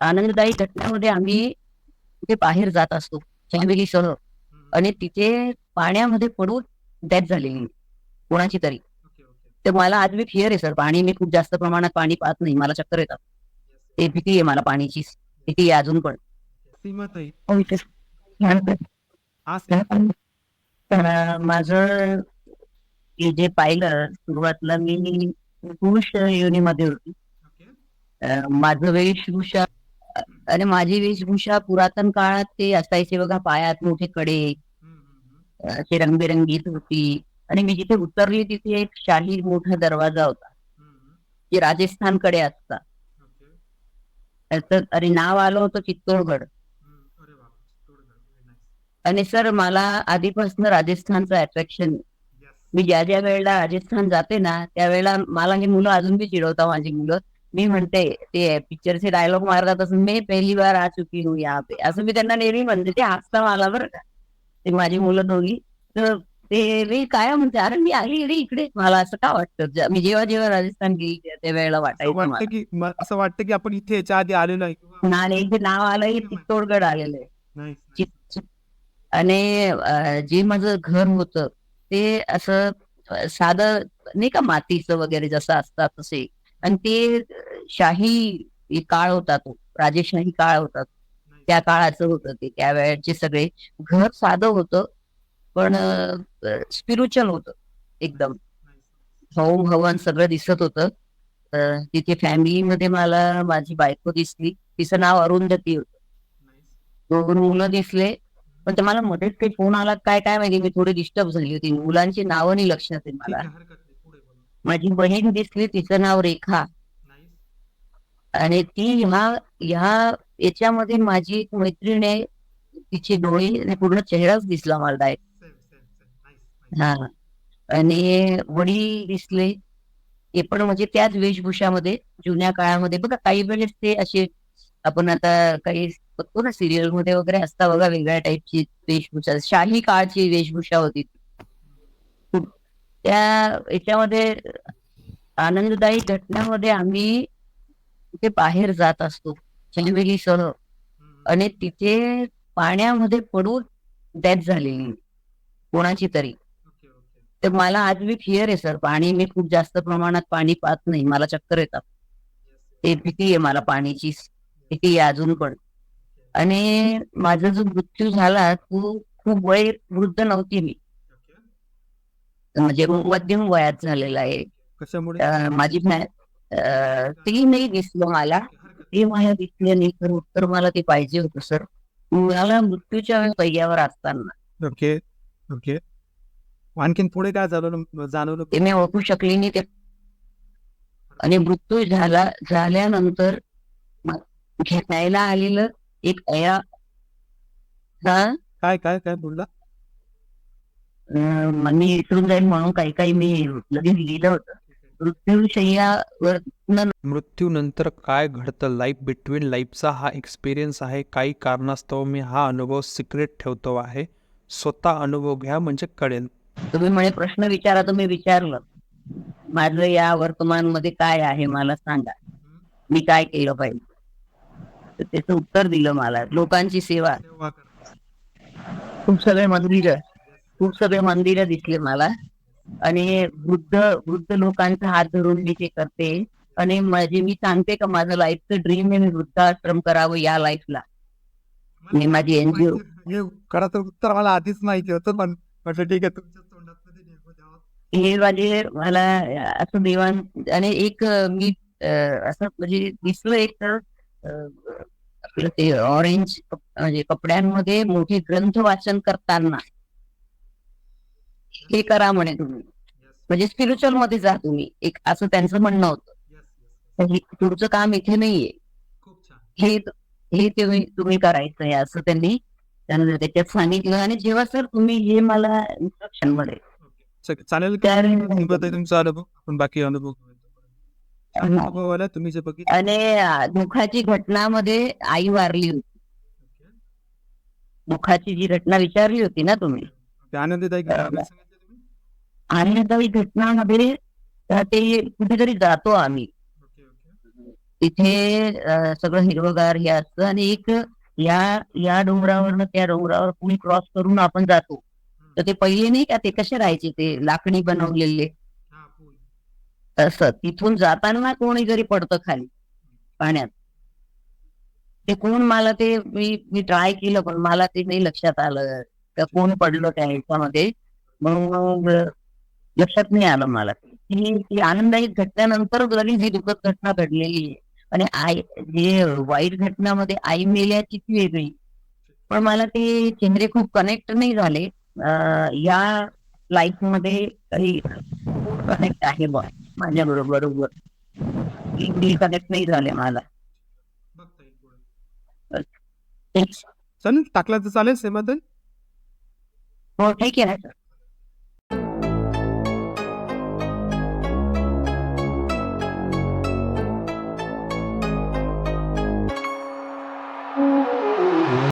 आनंददायी घटनामध्ये आम्ही तिथे बाहेर जात असतो फॅमिलीसह आणि तिथे पाण्यामध्ये पडून डेथ झालेली कोणाची तरी. तर मला आज मी फिअर आहे सर पाणी मी खूप जास्त प्रमाणात पाणी पाहत नाही मला चक्कर येतात. ते भीती आहे मला पाणीची भीती आहे अजून पण. तर माझं जे पाहिलं सुरुवातीला मी पुरुष योनीमध्ये होती. माझं वेशभूषा आणि माझी वेशभूषा पुरातन काळात ते असायचे बघा पायात मोठे कडे. असे रंगबेरंगी होती. आणि मी जिथे उतरली तिथे एक शाही मोठा दरवाजा होता. जे राजस्थानकडे असता. आणि नाव आलं होतं चित्तोडगड. आणि सर मला आधीपासून राजस्थानचं अट्रॅक्शन मी ज्या ज्या वेळेला राजस्थान जाते ना त्यावेळेला मला ही मुलं अजून बी चिडवता माझी मुलं. मी म्हणते ते पिक्चरचे डायलॉग मारतात असं मी पहिली बार आ चुकी हूँ यहाँ पे. असं मी त्यांना नेहमी म्हणते ते हसता मला बरं का. ते माझी मुलं दोघी. तर ते मी काय म्हणते अरे मी आली रे इकडे. मला असं का वाटतं? मी जेव्हा जेव्हा राजस्थान गेली त्या- वेळेला वाटायचं की असं वाटतं की आपण इथे याच्या आधी आलेलो आहे किंवा- ना आणि जे नाव आलं हे चित्तोडगड आलेलं आहे. नाही. आणि जे माझं घर होतं ते असं साधं नाही का मातीचं वगैरे जसं असतात तसे. आणि ते शाही काळ होता तो राजेशाही काळ होता त्या काळाचं होतं ते त्या वेळेचे सगळे घर साधं होतं पण स्पिरिच्युअल होतं एकदम. होम भवन सगळं दिसत होतं. तिथे फॅमिलीमध्ये मला माझी बायको दिसली. तिचं नाव अरुंधती होतं. दोन मुलं दिसले पण ते मला मध्येच काही फोन आला काय काय माहिती मी थोडी डिस्टर्ब झाली होती. मुलांची नावं नाही लक्षात आहे मला आहे, हरकत नाही. पुढे बोला. माझी बहीण दिसली तिचं नाव रेखा. आणि ती ह्या ह्या याच्यामध्ये माझी एक मैत्रीण आहे तिचे डोळे आणि पूर्ण चेहराच दिसला मला डायरेक्ट हा. आणि वडील दिसले. ते पण म्हणजे त्याच वेशभूषामध्ये जुन्या काळामध्ये. बघा काही वेळेस ते असे आपण आता काही बघतो ना सिरियलमध्ये वगैरे असता बघा वेगळ्या टाईपची वेशभूषा. शाही काळची वेशभूषा होती ती. त्या याच्यामध्ये आनंददायी घटनामध्ये आम्ही तिथे बाहेर जात असतो. सह. आणि तिथे पाण्यामध्ये पडून डेथ झालेली. कोणाची तरी. तर मला आज मी फिअर आहे सर पाणी मी खूप जास्त प्रमाणात पाणी पाहत नाही. मला चक्कर येतात. ते भीती आहे मला पाण्याची. भीती आहे अजून पण. आणि माझा जो मृत्यू झाला तो खूप वय वृद्ध नव्हती मी. म्हणजे मध्यम वयात झालेला आहे. माझी फॅ अं, ती नाही दिसलं मला. ते मला दिसले नाही तर उत्तर मला ते पाहिजे होतं सर. मला मृत्यूच्या पहिल्यावर असताना. Okay okay. आणखीन पुढे काय जाणवलं जाणवलं? ते मी ओळखू शकले नाही ते. आणि मृत्यू झाला झाल्यानंतर घ्यायला आलेलं एक अया काय काय काय बोलला? मी इकडून जाईल म्हणून काही काही मी लगेच लिहिलं होतं. मृत्यूशय्यावर न- मृत्यूनंतर काय घडतं? लाईफ बिटवीन लाईफचा हा एक्सपिरियन्स आहे. काही कारणास्तव मी हा अनुभव सिक्रेट ठेवतो आहे. स्वतः अनुभव घ्या म्हणजे कळेल. तुम्ही म्हणे प्रश्न विचारा तर मी विचारलं. माझं या वर्तमानमध्ये काय आहे मला सांगा. मी काय केलं पाहिजे? त्याचं उत्तर दिलं मला. लोकांची सेवा. खूप सगळे मंदिर खूप सगळे मंदिर दिसले मला. आणि वृद्ध वृद्ध लोकांचा हात धरून मी ते करते. आणि माझे मी सांगते का माझं लाईफचं ड्रीम आहे मी वृद्धाश्रम करावं या लाईफला मी माझी एनजीओ हे खरं तर उत्तर मला आधीच माहिती होतं पण म्हटलं ठीक आहे तुमच्या तोंडात. हे माझे मला असं देवाण आणि एक मी असं म्हणजे दिसलं एक अं, आपलं ते ऑरेंज म्हणजे कपड्यांमध्ये मोठे ग्रंथ वाचन करताना हे करा म्हणे. तुम्ही म्हणजे स्पिरिच्युअलमध्ये जा तुम्ही. एक असं त्यांचं म्हणणं होतं. हे- तुमचं काम इथे नाहीये. खूप छान हे हे तुम्ही तुम्ही करायचं आहे असं त्यांनी त्यांना त्याच्यात सांगितलं. आणि जेव्हा सर तुम्ही हे मला इन्स्ट्रक्शनमध्ये चालेल तुमचा अनुभव. बाकी अनुभव. तुम्ही जे बघितलं. आणि दुःखाची घटनामध्ये आई वारली होती. दुःखाची जी घटना विचारली होती ना तुम्ही? ते आनंददायक घटना घटनामध्ये ते कुठेतरी जातो आम्ही. तिथे सगळं हिरवगार हे असतं आणि एक या या डोंगरावरनं त्या डोंगरावर पूल क्रॉस करून आपण जातो. तर ते पहिले नाही का ते कसे राहायचे ते लाकडी बनवलेले? हा, असं तिथून जाताना कोणी जरी पडतं खाली पाण्यात. ते कोण मला ते मी मी ट्राय केलं पण मला ते नाही लक्षात आलं. का कोण पडलं त्या ह्याच्यामध्ये मग लक्षात नाही आलं मला. ती ती आनंददायी घटनेनंतर लगेच ही दुःखद घटना घडलेली आहे. आणि आई जे वाईट घटनामध्ये आई मेल्याची ती वेगळी. पण मला ते चेहरे खूप कनेक्ट नाही झाले. या लाईफमध्ये काही कनेक्ट आहे बा माझ्या बरोबर कनेक्ट नाही झाले मला. बघता येईल पुढे. तेच. चल टाकला तर चालेल हो ठीक आहे ना सर